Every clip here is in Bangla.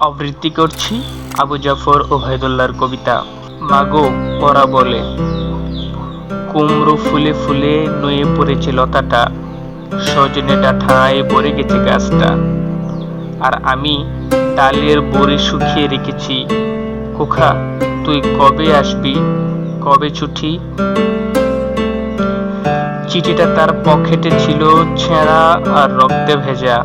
আবৃত্তি করছি আবু জাফর ওবায়দুল্লাহর কবিতা। মাগো পরা বলে। কুমড়ো ফুলে ফুলে নুয়ে পড়েছে লতাটা, সজনে ডাঁঠায় ভরে গেছে গাছটা। আর আমি ডালের বড়ি শুকিয়ে রেখেছি। কোখা তুই কবে আসবি? কবে ছুটি? চিঠিটা তার পকেটে ছিল ছেঁড়া আর রক্তে ভেজা।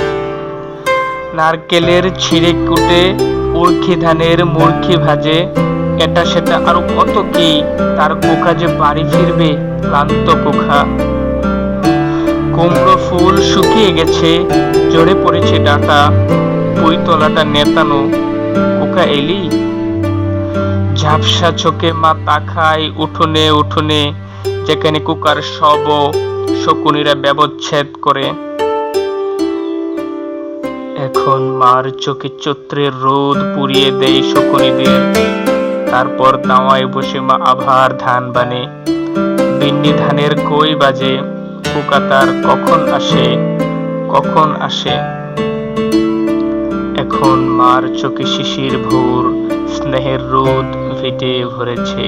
নারকেলের ছিঁড়ে কুটে উর্খি ধানের মুরখি ভাজে। এটা সেটা আরও কত কি? তার কোখা যে বাড়ি ফিরবে, ক্লান্ত কোখা কুমড়ো ফুল শুকিয়ে গেছে জড়ে পড়েছে ডাটা। বই তলাটা নেতানো। কোকা এলি? ঝাপসা চোখে মা তাকায় উঠোনে উঠোনে, যেখানে কুকার শব শকুনিরা ব্যবচ্ছেদ করে। এখন মার চোখে চৈত্রের রোদ পুড়িয়ে দেয় শকুনিদের। তারপর দাওয়ায় বসে মা আভার ধান বানে। বিন্নি ধানের কই বাজে কুকা তার কখন আসে কখন আসে? এখন মার চোখে শিশির ভোর, স্নেহের রোদ ভিটে ভরেছে।